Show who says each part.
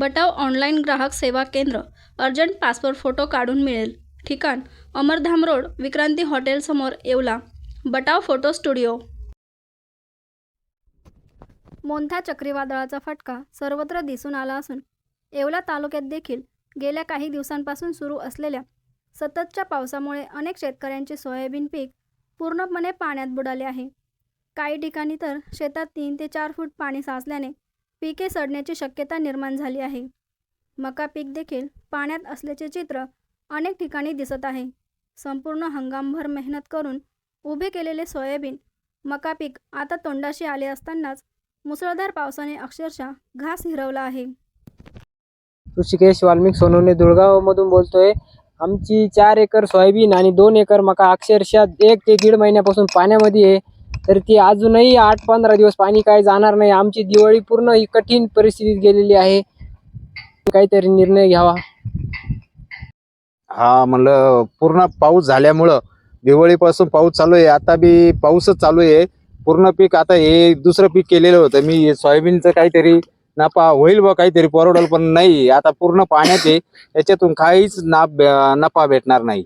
Speaker 1: बटाव online ग्राहक सेवा केंद्र अर्जंट पासपोर्ट फोटो काढून मिळेल. ठिकाण Amardham road Vikranti हॉटेलसमोर Yeola. Batav photo studio. Montha चक्रीवादळाचा फटका सर्वत्र दिसून आला असून येवला तालुक्यात देखील गेल्या काही दिवसांपासून सुरू असलेल्या सततच्या पावसामुळे अनेक शेतकऱ्यांचे सोयाबीन पीक पूर्णपणे पाण्यात बुडाले आहे. काही ठिकाणी तर शेतात तीन ते चार फूट पाणी साचल्याने पिके सडण्याची शक्यता निर्माण झाली आहे. मका पीक देखील पाण्यात असल्याचे चित्र अनेक ठिकाणी दिसत आहे. संपूर्ण हंगामभर मेहनत करून उभे केलेले सोयाबीन मका पीक आता तोंडाशी आले असतानाच मुसळधार पावसाने अक्षरशः घास हिरवला आहे.
Speaker 2: ऋषिकेश वाल्मिक सोनवणे धुळगावमधून बोलतोय. आमची चार एकर सोयाबीन आणि दोन एकर मका अक्षरशः एक ते दीड महिन्यापासून पाण्यामध्ये आहे. तर ती अजूनही आठ पंधरा दिवस पाणी काय जाणार नाही. आमची दिवाळी पूर्ण ही कठीण परिस्थितीत गेलेली आहे. काहीतरी निर्णय घ्यावा.
Speaker 3: हा म्हणलं पूर्ण पाऊस झाल्यामुळं दिवाळीपासून पाऊस चालू आहे. आता बी पाऊसच चालू आहे. पूर्ण पीक आता हे दुसरं पीक केलेलं होतं. मी सोयाबीनचं काहीतरी नफा होईल बा काहीतरी परवडल पण नाही. आता पूर्ण पाण्यात आहे. याच्यातून काहीच ना नफा भेटणार नाही.